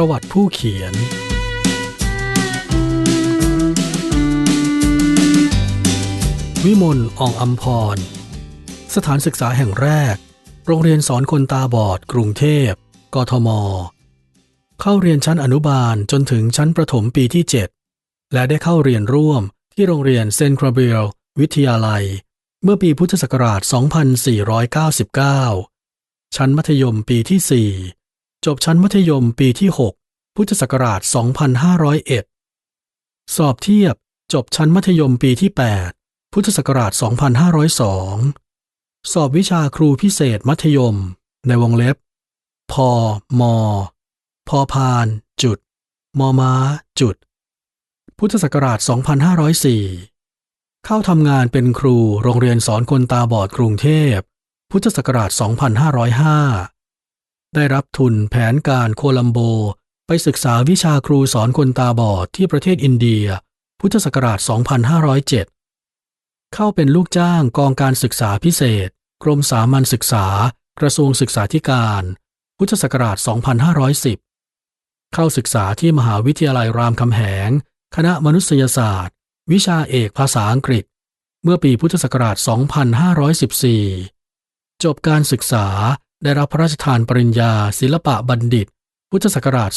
ประวัติผู้เขียน วิมลอ่องอัมพร สถานศึกษาแห่งแรก โรงเรียนสอนคนตาบอด กรุงเทพ กทม เข้าเรียนชั้นอนุบาลจนถึงชั้นประถมปีที่ 7 และได้เข้าเรียนร่วมที่โรงเรียนเซนคราเบลวิทยาลัย เมื่อปีพุทธศักราช 2499 ชั้นมัธยมปีที่ 4 จบชั้นมัธยมปีที่ 6 พุทธศักราช 2501 สอบเทียบจบชั้นมัธยมปีที่ 8 พุทธศักราช 2502 สอบวิชาครูพิเศษมัธยม ในวงเล็บพมพอพาน จุด มอม้า จุด พุทธศักราช 2504 เข้าทำงานเป็นครูโรงเรียนสอนคนตาบอดกรุงเทพ พุทธศักราช 2505 ได้รับทุนแผนการโคลัมโบ ไปศึกษาวิชาครูสอนคนตาบอดที่ประเทศอินเดีย พุทธศักราช 2507 เข้าเป็นลูกจ้างกองการศึกษาพิเศษ กรมสามัญศึกษา กระทรวงศึกษาธิการ พุทธศักราช 2510 เข้าศึกษาที่มหาวิทยาลัยรามคำแหง คณะมนุษยศาสตร์ วิชาเอกภาษาอังกฤษ เมื่อปีพุทธศักราช 2514 จบการศึกษา ได้รับพระราชทานปริญญา ศิลปะบัณฑิต พุทธศักราช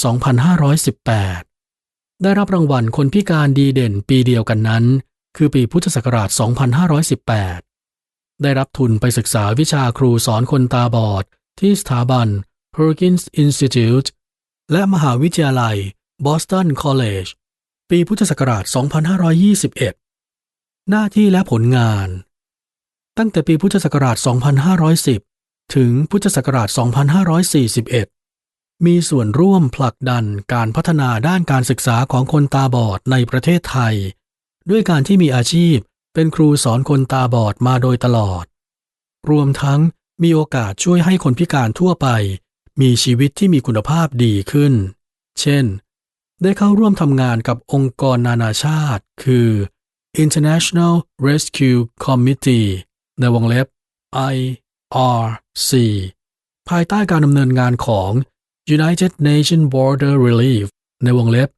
2518 ได้รับรางวัลคนพิการดีเด่นปีเดียวกันนั้น คือปีพุทธศักราช 2518 ได้รับทุนไปศึกษาวิชาครูสอนคนตาบอด ที่สถาบัน Perkins Institute และมหาวิทยาลัย Boston College ปีพุทธศักราช 2521 หน้าที่และผลงาน ตั้งแต่ปีพุทธศักราช 2510 ถึงพุทธศักราช 2541 มีส่วนร่วมผลักดันการพัฒนาด้านการศึกษาของคนตาบอดในประเทศไทย ด้วยการที่มีอาชีพเป็นครูสอนคนตาบอดมาโดยตลอด รวมทั้งมีโอกาสช่วยให้คนพิการทั่วไป มีชีวิตที่มีคุณภาพดีขึ้น เช่น ได้เข้าร่วมทำงานกับองค์กรนานาชาติ คือ International Rescue Committee ในวงเล็บ I IRC ภายใต้การดำเนินงานของ United Nations Border Relief ในวงเล็บ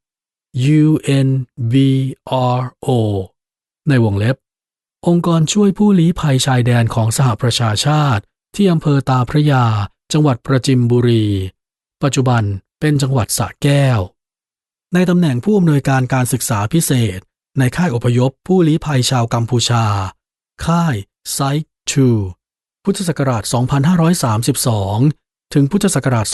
UNBRO ในวงเล็บ องค์กรช่วยผู้ลี้ภัยชายแดนของสหประชาชาติ ที่อำเภอตาพระยา จังหวัดประจิมบุรี ปัจจุบันเป็นจังหวัดสระแก้ว ในตำแหน่งผู้อำนวยการการศึกษาพิเศษ ในค่ายอพยพผู้ลี้ภัยชาวกัมพูชา ค่ายไซต์2 พุทธศักราช 2532 ถึงพุทธศักราช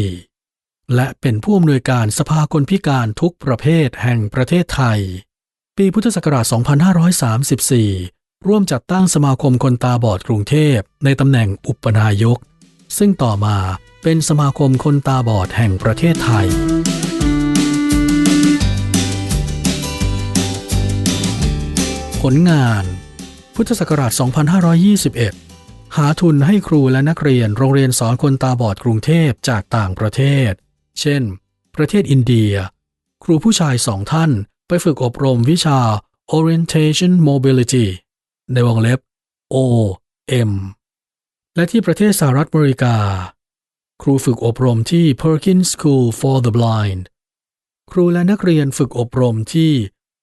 2534 และเป็นผู้อำนวยการสภาคนพิการทุกประเภทแห่งประเทศไทย ปีพุทธศักราช 2534 ร่วมจัดตั้งสมาคมคนตาบอดกรุงเทพในตำแหน่งอุปนายก ซึ่งต่อมาเป็นสมาคมคนตาบอดแห่งประเทศไทยผลงาน พุทธศักราช 2521 หาทุนให้ครูและนักเรียนโรงเรียนสอนคนตาบอดกรุงเทพจากต่างประเทศ เช่น ประเทศอินเดีย ครูผู้ชายสองท่านไปฝึกอบรมวิชา Orientation Mobility ในวงเล็บ OM และที่ประเทศสหรัฐอเมริกา ครูฝึกอบรมที่ Perkins School for the Blind ครูและนักเรียนฝึกอบรมที่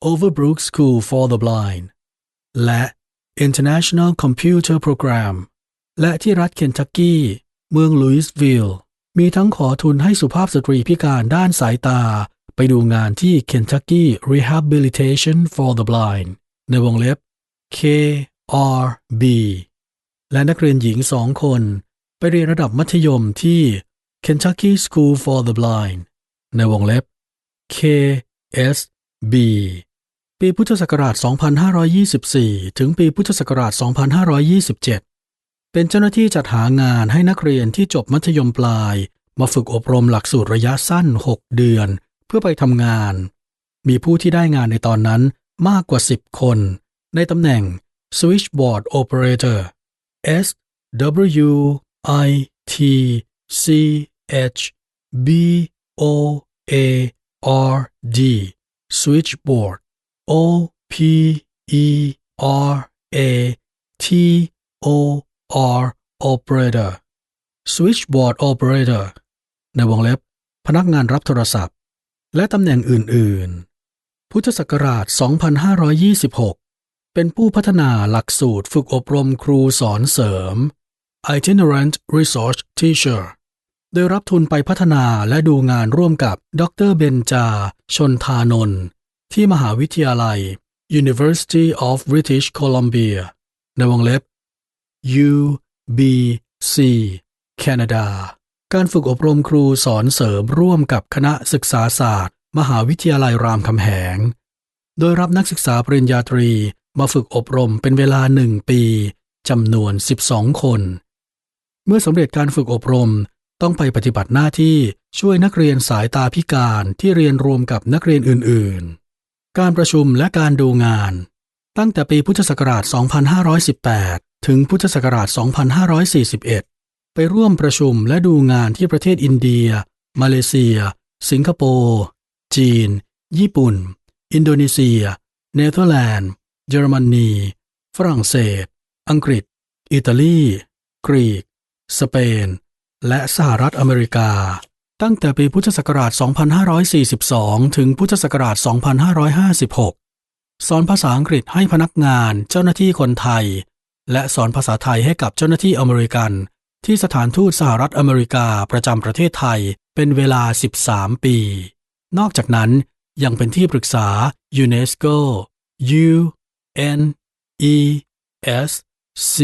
Overbrook School for the Blind และ International Computer Program และที่รัฐเคนทักกี้ เมืองลุยส์วิลล์มีทั้งขอทุนให้สุภาพสตรีพิการด้านสายตา ไปดูงานที่ Kentucky Rehabilitation for the Blind ในวงเล็บ KRB และนักเรียนหญิงสองคน ไปเรียนระดับมัธยมที่ Kentucky School for the Blind ในวงเล็บ KSB ปีพุทธศักราช 2524 ถึงปีพุทธศักราช 2527 เป็นเจ้าหน้าที่จัดหางานให้นักเรียนที่จบมัธยมปลาย มาฝึกอบรมหลักสูตรระยะสั้น 6 เดือน เพื่อไปทำงาน มีผู้ที่ได้งานในตอนนั้นมากกว่า 10 คน ในตำแหน่ง Switchboard Operator S W I T C H B O A R D Switchboard O P E R A T O R Operator Switchboard Operator ในวงเล็บ พนักงานรับโทรศัพท์ และตำแหน่งอื่น ๆ พุทธศักราช 2526 เป็นผู้พัฒนาหลักสูตรฝึกอบรมครูสอนเสริม itinerant resource teacher โดยรับทุนไปพัฒนาและดูงานร่วมกับ ดรเบนจา ชนทานนท์ ที่มหาวิทยาลัย University of British Columbia ในวงเล็บ UBC แคนาดาการฝึกอบรมครูสอนเสริมร่วมกับคณะศึกษาศาสตร์ มหาวิทยาลัยรามคำแหง โดยรับนักศึกษาปริญญาตรี มาฝึกอบรมเป็นเวลาหนึ่งปีจำนวน 12 คน เมื่อสำเร็จการฝึกอบรมต้องไปปฏิบัติหน้าที่ช่วยนักเรียนสายตาพิการที่เรียนรวมกับนักเรียนอื่น ๆ การประชุมและการดูงาน ตั้งแต่ปีพุทธศักราช 2518 ถึงพุทธศักราช 2541 ไปร่วมประชุมและดูงานที่ประเทศอินเดีย มาเลเซีย สิงคโปร์ จีน ญี่ปุ่น อินโดนีเซีย เนเธอร์แลนด์ เยอรมนี ฝรั่งเศส อังกฤษ อิตาลี กรีก สเปน และสหรัฐอเมริกา ตั้งแต่ปีพุทธศักราช 2542 ถึงพุทธศักราช 2556 สอนภาษาอังกฤษให้พนักงานเจ้าหน้าที่คนไทย และสอนภาษาไทยให้กับเจ้าหน้าที่อเมริกัน ที่สถานทูตสหรัฐอเมริกาประจำประเทศไทยเป็นเวลา 13 ปี นอกจากนั้นยังเป็นที่ปรึกษา UNESCO U N E S C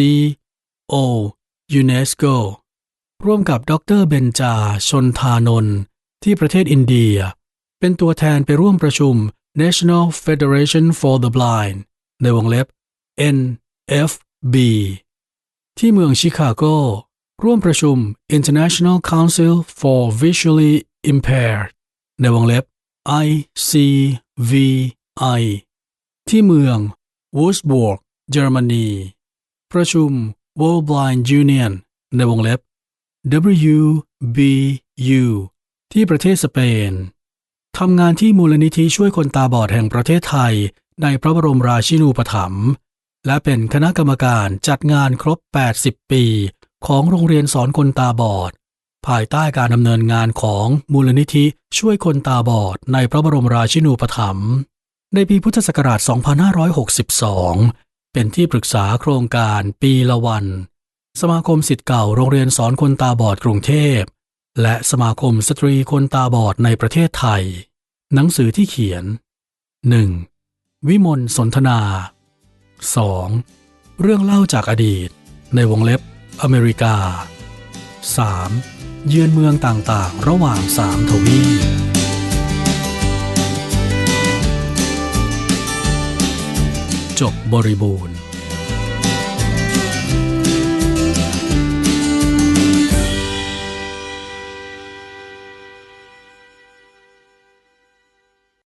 O UNESCO ร่วมกับดรเบนจา ชนทานนท์ที่ประเทศอินเดีย เป็นตัวแทนไปร่วมประชุม National Federation for the Blind ในวงเล็บ NFB ที่เมืองชิคาโก ร่วมประชุม International Council for Visually Impaired ในวงเล็บ ICVI ที่เมือง Wurzburg เยอรมนี ประชุม World Blind Union ในวงเล็บ WBU ที่ประเทศสเปนทำงานที่มูลนิธิช่วยคนตาบอดแห่งประเทศไทย ในพระบรมราชินูปถัมภ์และเป็นคณะกรรมการจัดงานครบ 80 ปี ของโรงเรียนสอนคนตาบอด ภายใต้การดำเนินงานของมูลนิธิช่วยคนตาบอด ในพระบรมราชินูปถัมภ์ในปีพุทธศักราช 2562 เป็นที่ปรึกษาโครงการปีละวัน สมาคมสิทธิ์เก่าโรงเรียนสอนคนตาบอดกรุงเทพ และสมาคมสตรีคนตาบอดในประเทศไทย หนังสือที่เขียน 1. วิมลสนทนา 2. เรื่องเล่าจากอดีต ในวงเล็บอเมริกา 3. เยือนเมืองต่างๆ ระหว่างสามทวีปจบบริบูรณ์